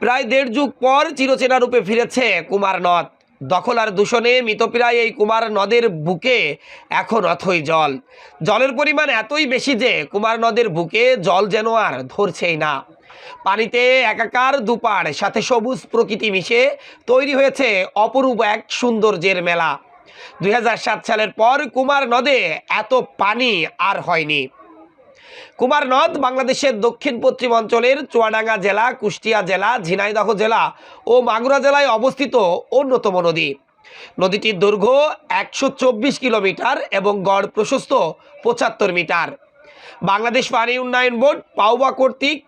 প্রায় দেড় যুগ পর চিরচেনা রূপে ফিরেছে কুমার নদ। দখল আর দূষণে মৃতপ্রায় এই কুমার নদের বুকে এখন অথই জল। জলের পরিমাণ এতই বেশি যে কুমার নদের বুকে জল যেন আর ধরছেই না। পানিতে একাকার দুপাড়, সাথে সবুজ প্রকৃতি মিশে তৈরি হয়েছে অপরূপ এক সৌন্দর্যের মেলা। দুই হাজার সাত সালের পর কুমার নদে এত পানি আর হয়নি। কুমার নদ বাংলাদেশের দক্ষিণ পশ্চিম অঞ্চলের চুয়াডাঙ্গা জেলা, কুষ্টিয়া জেলা, ঝিনাইদহ জেলা ও মাগুরা জেলায় অবস্থিত অন্যতম নদী। নদীটির দৈর্ঘ্য একশো চব্বিশ কিলোমিটার এবং গড় প্রশস্ত পঁচাত্তর মিটার। বাংলাদেশ পানি উন্নয়ন বোর্ড, পাওবা কর্তৃক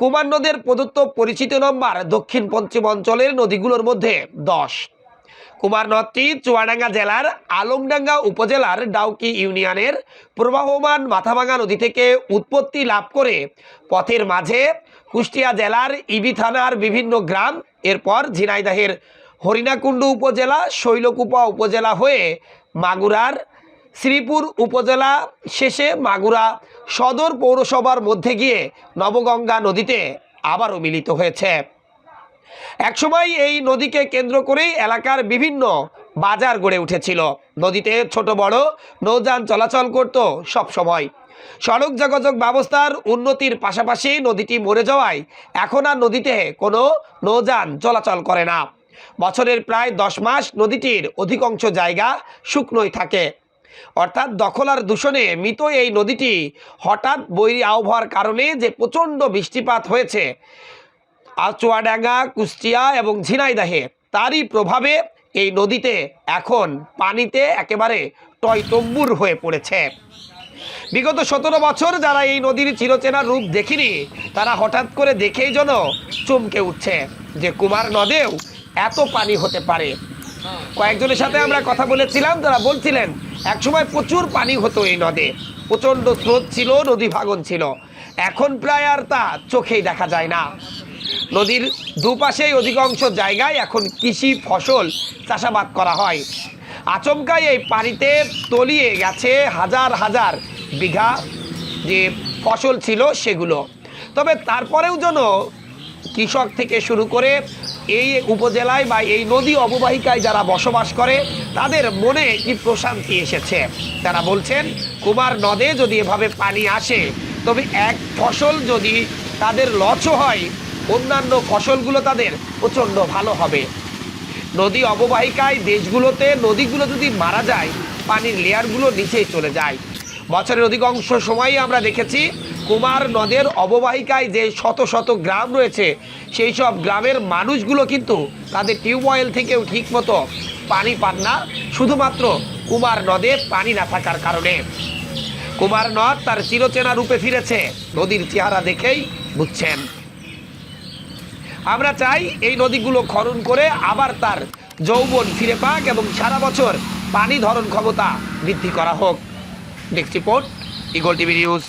কুমার নদের প্রদত্ত পরিচিত নম্বর দক্ষিণ পশ্চিম অঞ্চলের নদীগুলোর মধ্যে দশ। কুমার নদটি চুয়াডাঙ্গা জেলার আলমডাঙ্গা উপজেলার ডাউকি ইউনিয়নের প্রবাহমান মাথাভাঙা নদী থেকে উৎপত্তি লাভ করে পথের মাঝে কুষ্টিয়া জেলার ইবি থানার বিভিন্ন গ্রাম, এরপর ঝিনাইদাহের হরিণাকুণ্ডু উপজেলা, শৈলকুপা উপজেলা হয়ে মাগুরার শ্রীপুর উপজেলা শেষে মাগুরা সদর পৌরসভার মধ্যে গিয়ে নবগঙ্গা নদীতে আবারও মিলিত হয়েছে। একসময় এই নদীকে কেন্দ্র করেই এলাকার বিভিন্ন বাজার গড়ে উঠেছিল। নদীতে ছোট বড় নৌযান চলাচল করত সব সময়। সড়ক যোগাযোগ ব্যবস্থার উন্নতির পাশাপাশি নদীটি মরে যাওয়ায় এখন আর নদীতে কোনো নৌযান চলাচল করে না। বছরের প্রায় দশ মাস নদীটির অধিকাংশ জায়গা শুকনোই থাকে। অর্থাৎ দখল আর দূষণে মৃত এই নদীটি হঠাৎ বৈরী আবহাওয়ার কারণে যে প্রচণ্ড বৃষ্টিপাত হয়েছে আর চুয়াডাঙ্গা কুষ্টিয়া এবং ঝিনাইদাহে তারই প্রভাবে এই নদীতে এখন পানিতে একেবারে টয়টম্বুর হয়ে পড়েছে। বিগত সতেরো বছর যারা এই নদীর চিরচেনা রূপ দেখিনি, তারা হঠাৎ করে দেখেই যেন চমকে উঠছে যে কুমার নদেও এত পানি হতে পারে। কয়েকজনের সাথে আমরা কথা বলেছিলাম, তারা বলছিলেন, একসময় প্রচুর পানি হতো এই নদে, প্রচণ্ড স্রোত ছিল, নদী ভাঙন ছিল। এখন প্রায় আর তা চোখেই দেখা যায় না। নদীর দুপাশেই অধিকাংশ জায়গায় এখন কৃষি ফসল চাষাবাদ করা হয়। আচমকাই এই পানিতে তলিয়ে গেছে হাজার হাজার বিঘা যে ফসল ছিল সেগুলো। তবে তারপরেও যেন কৃষক থেকে শুরু করে এই উপজেলায় বা এই নদী অববাহিকায় যারা বসবাস করে, তাদের মনে কি প্রশান্তি এসেছে। তারা বলছেন, কুমার নদে যদি এভাবে পানি আসে, তবে এক ফসল যদি তাদের লচও হয় অন্যান্য ফসলগুলো তাদের প্রচণ্ড ভালো হবে। নদী অববাহিকায় দেশগুলোতে নদীগুলো যদি মারা যায়, পানির লেয়ারগুলো নিচেই চলে যায়। বছরের অধিকাংশ সময়ই আমরা দেখেছি কুমার নদের অববাহিকায় যে শত শত গ্রাম রয়েছে, সেই সব গ্রামের মানুষগুলো কিন্তু তাদের টিউবওয়েল থেকেও ঠিকমতো পানি পান না, শুধুমাত্র কুমার নদে পানি না থাকার কারণে। কুমার নদ তার চিরচেনা রূপে ফিরেছে, নদীর চেহারা দেখেই বুঝছেন। আমরা চাই এই নদীগুলো খনন করে আবার তার যৌবন ফিরে পাক এবং সারা বছর পানি ধরন ক্ষমতা বৃদ্ধি করা হোক। Next report, Eagle TV news.